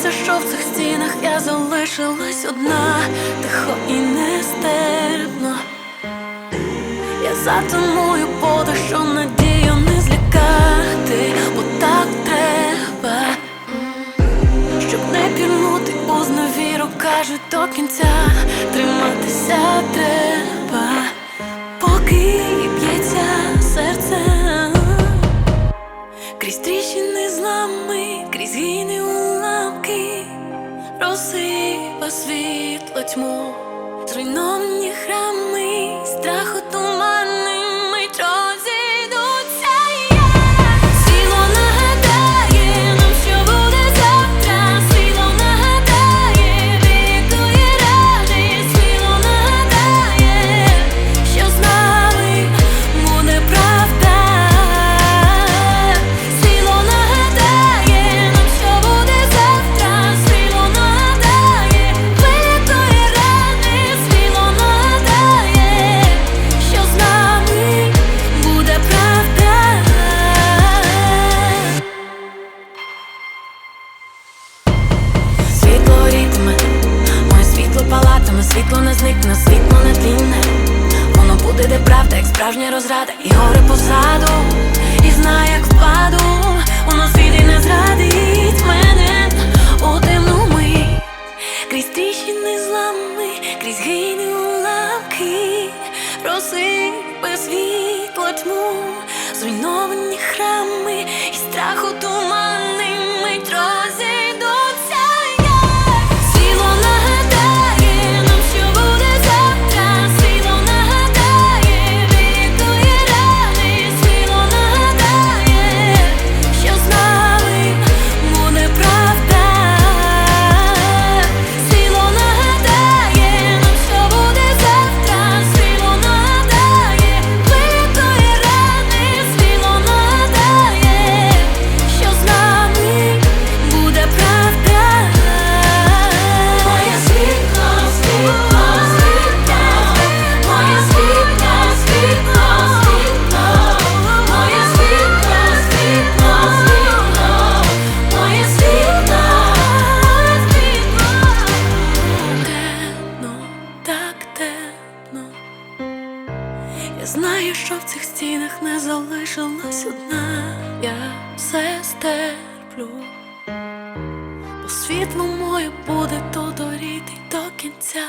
Здається, що в цих стінах. Я залишилась одна, тихо і нестерпно. Я затамую подих, що надію не злякати, бо так треба, щоб не пірнути у зневіру, кажуть до кінця, триматися треба, розсипа світло тьму, зруйновані моє світло не зникне, світло не тлінне. Воно буде, де правда, як справжня розрада, і гори позаду, і знає, як впаду, воно світ не зрадить мене. У темну мить, крізь тріщини злами, крізь гійні уламки, розсипе світло тьму, зруйновані храми, знаю, що в цих стінах не залишилась одна, я все стерплю. Бо світло моє буде то доріти до кінця.